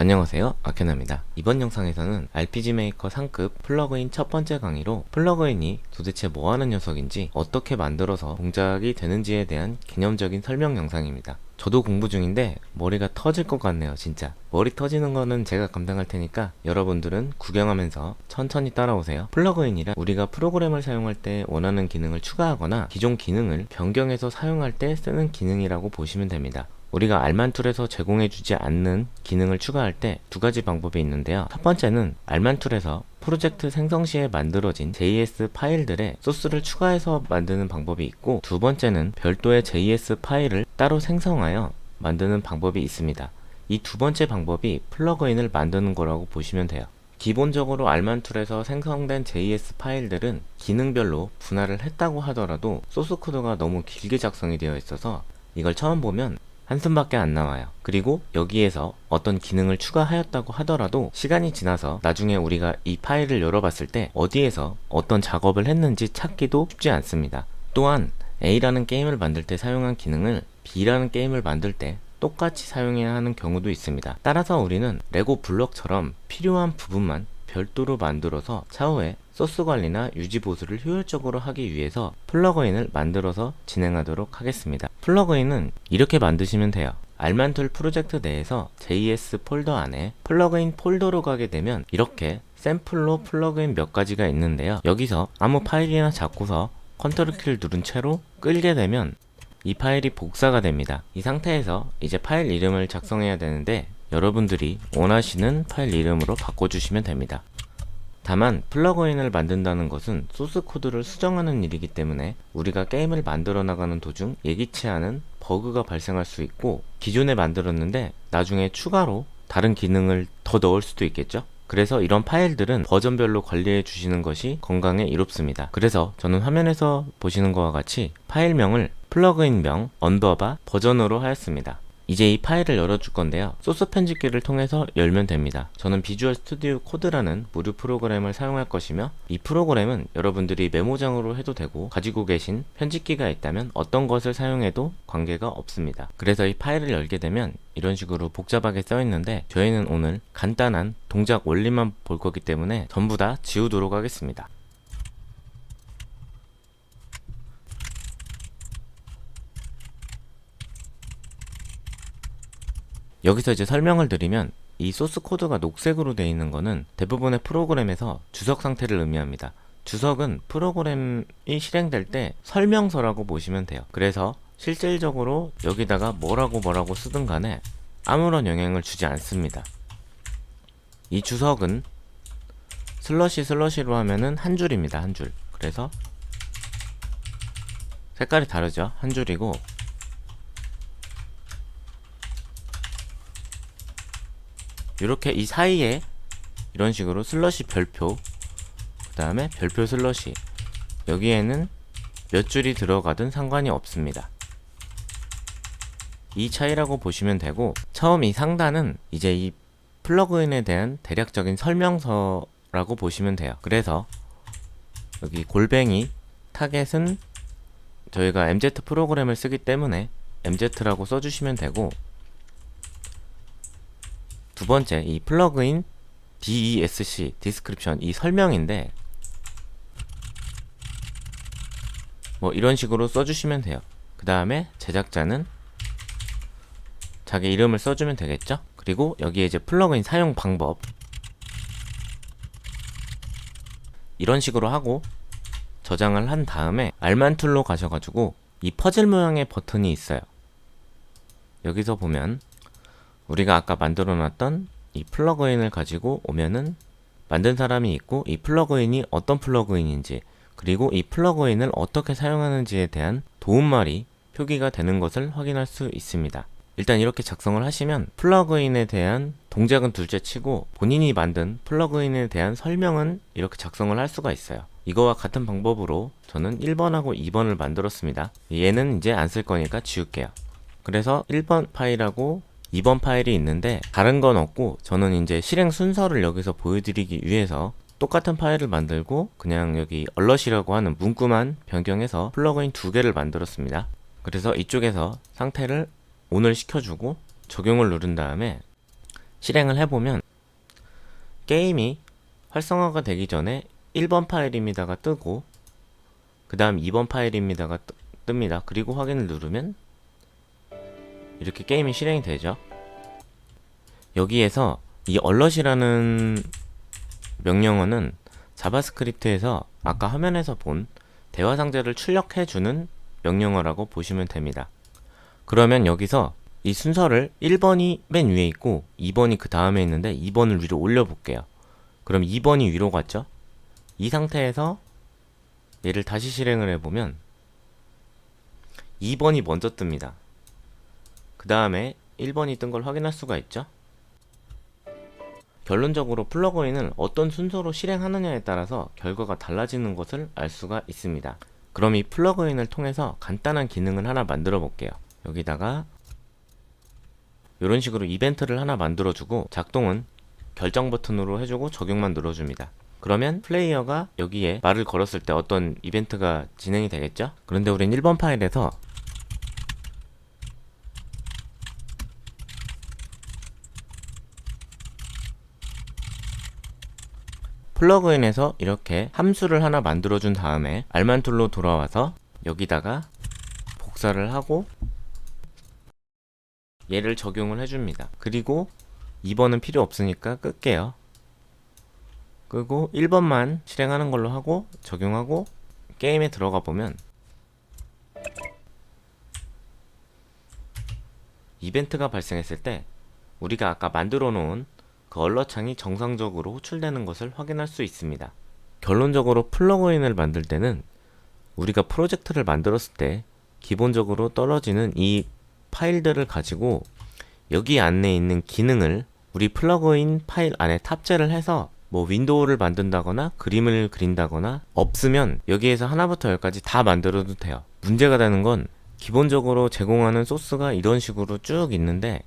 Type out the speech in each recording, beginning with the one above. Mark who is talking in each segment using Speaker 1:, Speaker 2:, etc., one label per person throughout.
Speaker 1: 안녕하세요. 아케나입니다. 이번 영상에서는 RPG 메이커 상급 플러그인 첫 번째 강의로 플러그인이 도대체 뭐하는 녀석인지 어떻게 만들어서 동작이 되는지에 대한 개념적인 설명 영상입니다. 저도 공부 중인데 머리가 터질 것 같네요 진짜. 머리 터지는 거는 제가 감당할 테니까 여러분들은 구경하면서 천천히 따라오세요. 플러그인이란 우리가 프로그램을 사용할 때 원하는 기능을 추가하거나 기존 기능을 변경해서 사용할 때 쓰는 기능이라고 보시면 됩니다 우리가 알만툴에서 제공해주지 않는 기능을 추가할 때 두 가지 방법이 있는데요. 첫 번째는 알만툴에서 프로젝트 생성 시에 만들어진 JS 파일들의 소스를 추가해서 만드는 방법이 있고 두 번째는 별도의 JS 파일을 따로 생성하여 만드는 방법이 있습니다. 이 두 번째 방법이 플러그인을 만드는 거라고 보시면 돼요. 기본적으로 알만툴에서 생성된 JS 파일들은 기능별로 분할을 했다고 하더라도 소스 코드가 너무 길게 작성이 되어 있어서 이걸 처음 보면 한숨밖에 안 나와요. 그리고 여기에서 어떤 기능을 추가하였다고 하더라도 시간이 지나서 나중에 우리가 이 파일을 열어봤을 때 어디에서 어떤 작업을 했는지 찾기도 쉽지 않습니다. 또한 A라는 게임을 만들 때 사용한 기능을 B라는 게임을 만들 때 똑같이 사용해야 하는 경우도 있습니다. 따라서 우리는 레고 블럭처럼 필요한 부분만 별도로 만들어서 차후에 소스 관리나 유지 보수를 효율적으로 하기 위해서 플러그인을 만들어서 진행하도록 하겠습니다. 플러그인은 이렇게 만드시면 돼요. 알만툴 프로젝트 내에서 JS 폴더 안에 플러그인 폴더로 가게 되면 이렇게 샘플로 플러그인 몇 가지가 있는데요. 여기서 아무 파일이나 잡고서 컨트롤 키를 누른 채로 끌게 되면 이 파일이 복사가 됩니다. 이 상태에서 이제 파일 이름을 작성해야 되는데 여러분들이 원하시는 파일 이름으로 바꿔주시면 됩니다. 다만 플러그인을 만든다는 것은 소스 코드를 수정하는 일이기 때문에 우리가 게임을 만들어 나가는 도중 예기치 않은 버그가 발생할 수 있고 기존에 만들었는데 나중에 추가로 다른 기능을 더 넣을 수도 있겠죠? 그래서 이런 파일들은 버전별로 관리해 주시는 것이 건강에 이롭습니다. 그래서 저는 화면에서 보시는 것과 같이 파일명을 플러그인명 언더바 버전으로 하였습니다. 이제 이 파일을 열어줄 건데요. 소스 편집기를 통해서 열면 됩니다. 저는 비주얼 스튜디오 코드라는 무료 프로그램을 사용할 것이며 이 프로그램은 여러분들이 메모장으로 해도 되고 가지고 계신 편집기가 있다면 어떤 것을 사용해도 관계가 없습니다. 그래서 이 파일을 열게 되면 이런 식으로 복잡하게 써 있는데 저희는 오늘 간단한 동작 원리만 볼 거기 때문에 전부 다 지우도록 하겠습니다. 여기서 이제 설명을 드리면 이 소스 코드가 녹색으로 되어 있는 거는 대부분의 프로그램에서 주석 상태를 의미합니다. 주석은 프로그램이 실행될 때 설명서라고 보시면 돼요. 그래서 실질적으로 여기다가 뭐라고 뭐라고 쓰든 간에 아무런 영향을 주지 않습니다. 이 주석은 슬러시 슬러시로 하면은 한 줄입니다. 한 줄. 그래서 색깔이 다르죠. 한 줄이고 이렇게 이 사이에 이런 식으로 슬러시 별표 그 다음에 별표 슬러시. 여기에는 몇 줄이 들어가든 상관이 없습니다. 이 차이라고 보시면 되고 처음 이 상단은 이제 이 플러그인에 대한 대략적인 설명서라고 보시면 돼요. 그래서 여기 골뱅이 타겟은 저희가 MZ 프로그램을 쓰기 때문에 MZ라고 써주시면 되고 두 번째 이 플러그인 DESC 디스크립션 이 설명인데 뭐 이런 식으로 써주시면 돼요. 그 다음에 제작자는 자기 이름을 써주면 되겠죠? 그리고 여기에 이제 플러그인 사용 방법 이런 식으로 하고 저장을 한 다음에 알만 툴로 가셔가지고 이 퍼즐 모양의 버튼이 있어요. 여기서 보면 우리가 아까 만들어 놨던 이 플러그인을 가지고 오면은 만든 사람이 있고 이 플러그인이 어떤 플러그인인지 그리고 이 플러그인을 어떻게 사용하는지에 대한 도움말이 표기가 되는 것을 확인할 수 있습니다. 일단 이렇게 작성을 하시면 플러그인에 대한 동작은 둘째 치고 본인이 만든 플러그인에 대한 설명은 이렇게 작성을 할 수가 있어요. 이거와 같은 방법으로 저는 1번하고 2번을 만들었습니다. 얘는 이제 안 쓸 거니까 지울게요. 그래서 1번 파일하고 2번 파일이 있는데 다른 건 없고 저는 이제 실행 순서를 여기서 보여드리기 위해서 똑같은 파일을 만들고 그냥 여기 얼럿이라고 하는 문구만 변경해서 플러그인 두 개를 만들었습니다. 그래서 이쪽에서 상태를 ON을 시켜주고 적용을 누른 다음에 실행을 해보면 게임이 활성화가 되기 전에 1번 파일입니다가 뜨고 그 다음 2번 파일입니다가 뜨, 뜹니다. 그리고 확인을 누르면 이렇게 게임이 실행이 되죠. 여기에서 이 얼럿이라는 명령어는 자바스크립트에서 아까 화면에서 본 대화 상자를 출력해주는 명령어라고 보시면 됩니다. 그러면 여기서 이 순서를 1번이 맨 위에 있고 2번이 그 다음에 있는데 2번을 위로 올려 볼게요. 그럼 2번이 위로 갔죠? 이 상태에서 얘를 다시 실행을 해보면 2번이 먼저 뜹니다. 그 다음에 1번이 뜬 걸 확인할 수가 있죠? 결론적으로 플러그인을 어떤 순서로 실행하느냐에 따라서 결과가 달라지는 것을 알 수가 있습니다. 그럼 이 플러그인을 통해서 간단한 기능을 하나 만들어 볼게요. 여기다가 이런 식으로 이벤트를 하나 만들어주고 작동은 결정 버튼으로 해주고 적용만 눌러줍니다. 그러면 플레이어가 여기에 말을 걸었을 때 어떤 이벤트가 진행이 되겠죠? 그런데 우린 1번 파일에서 플러그인에서 이렇게 함수를 하나 만들어준 다음에 알만 툴로 돌아와서 여기다가 복사를 하고 얘를 적용을 해줍니다. 그리고 2번은 필요 없으니까 끌게요. 끄고 1번만 실행하는 걸로 하고 적용하고 게임에 들어가 보면 이벤트가 발생했을 때 우리가 아까 만들어 놓은 그 얼러창이 정상적으로 호출되는 것을 확인할 수 있습니다. 결론적으로 플러그인을 만들 때는 우리가 프로젝트를 만들었을 때 기본적으로 떨어지는 이 파일들을 가지고 여기 안에 있는 기능을 우리 플러그인 파일 안에 탑재를 해서 뭐 윈도우를 만든다거나 그림을 그린다거나 없으면 여기에서 하나부터 열까지 다 만들어도 돼요. 문제가 되는 건 기본적으로 제공하는 소스가 이런 식으로 쭉 있는데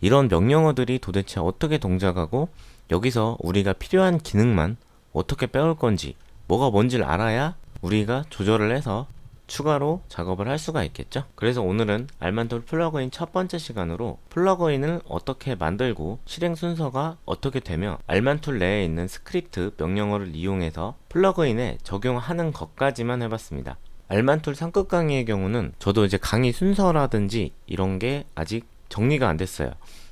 Speaker 1: 이런 명령어들이 도대체 어떻게 동작하고 여기서 우리가 필요한 기능만 어떻게 빼올 건지 뭐가 뭔지를 알아야 우리가 조절을 해서 추가로 작업을 할 수가 있겠죠. 그래서 오늘은 알만톨 플러그인 첫 번째 시간으로 플러그인을 어떻게 만들고 실행 순서가 어떻게 되며 알만툴 내에 있는 스크립트 명령어를 이용해서 플러그인에 적용하는 것까지만 해봤습니다. 알만툴 상급 강의의 경우는 저도 이제 강의 순서라든지 이런 게 아직 정리가 안 됐어요.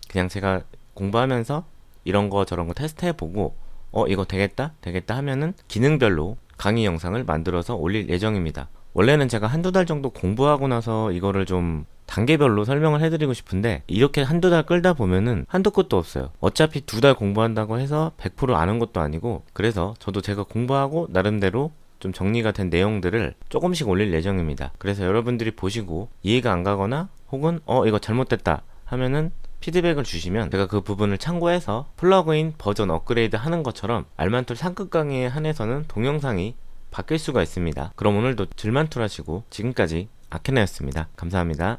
Speaker 1: 그냥 제가 공부하면서 이런 거 저런 거 테스트 해보고 어 이거 되겠다 되겠다 하면은 기능별로 강의 영상을 만들어서 올릴 예정입니다. 원래는 제가 한두 달 정도 공부하고 나서 이거를 좀 단계별로 설명을 해드리고 싶은데 이렇게 한두 달 끌다 보면은 한도 끝도 없어요. 어차피 두 달 공부한다고 해서 100% 아는 것도 아니고 그래서 저도 제가 공부하고 나름대로 좀 정리가 된 내용들을 조금씩 올릴 예정입니다. 그래서 여러분들이 보시고 이해가 안 가거나 혹은 어 이거 잘못됐다 하면은 피드백을 주시면 제가 그 부분을 참고해서 플러그인 버전 업그레이드 하는 것처럼 알만툴 상급 강의에 한해서는 동영상이 바뀔 수가 있습니다. 그럼 오늘도 질만툴 하시고 지금까지 아케나였습니다. 감사합니다.